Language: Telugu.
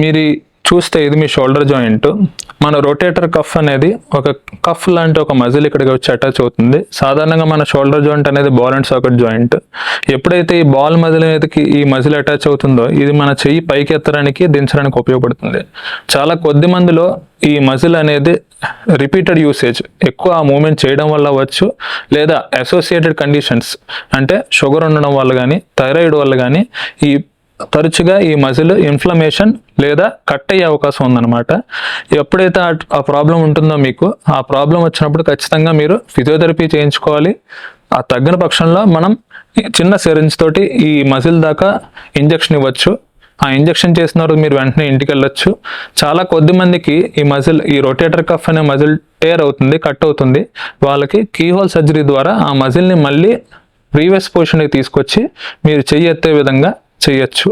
మీరు చూస్తే ఇది మీ షోల్డర్ జాయింట్ మన రొటేటర్ కఫ్ అనేది ఒక కఫ్ లాంటి ఒక మజిల్ ఇక్కడికి వచ్చి అటాచ్ అవుతుంది. సాధారణంగా మన షోల్డర్ జాయింట్ అనేది బాల్ అండ్ సాకెట్ జాయింట్ ఎప్పుడైతే ఈ బాల్ మజిల్ మీదకి ఈ మజిల్ అటాచ్ అవుతుందో ఇది మన చెయ్యి పైకి ఎత్తడానికి దించడానికి ఉపయోగపడుతుంది. చాలా కొద్ది మందిలో ఈ మజిల్ అనేది రిపీటెడ్ యూసేజ్ ఎక్కువ ఆ మూమెంట్ చేయడం వల్ల అవ్వచ్చు లేదా అసోసియేటెడ్ కండిషన్స్ అంటే షుగర్ ఉండడం వల్ల కానీ థైరాయిడ్ వల్ల కానీ ఈ తరచుగా ఈ మజిల్ ఇన్ఫ్లమేషన్ లేదా కట్ అయ్యే అవకాశం ఉందన్నమాట. ఎప్పుడైతే ఆ- ప్రాబ్లం ఉంటుందో మీకు ఆ ప్రాబ్లం వచ్చినప్పుడు ఖచ్చితంగా మీరు ఫిజియోథెరపీ చేయించుకోవాలి. ఆ తగ్గిన పక్షంలో మనం చిన్న సిరంజ్ తోటి ఈ మజిల్ దాకా ఇంజెక్షన్ ఇవ్వచ్చు. ఆ ఇంజెక్షన్ చేసిన మీరు వెంటనే ఇంటికి వెళ్ళొచ్చు చాలా కొద్ది మందికి ఈ మజిల్ ఈ రొటేటర్ కఫ్ అనే మజిల్ టేర్ అవుతుంది కట్ అవుతుంది. వాళ్ళకి కీహోల్ సర్జరీ ద్వారా ఆ మజిల్ని మళ్ళీ ప్రీవియస్ పొజిషన్కి తీసుకొచ్చి మీరు చెయ్యి ఎత్తే విధంగా చేయొచ్చు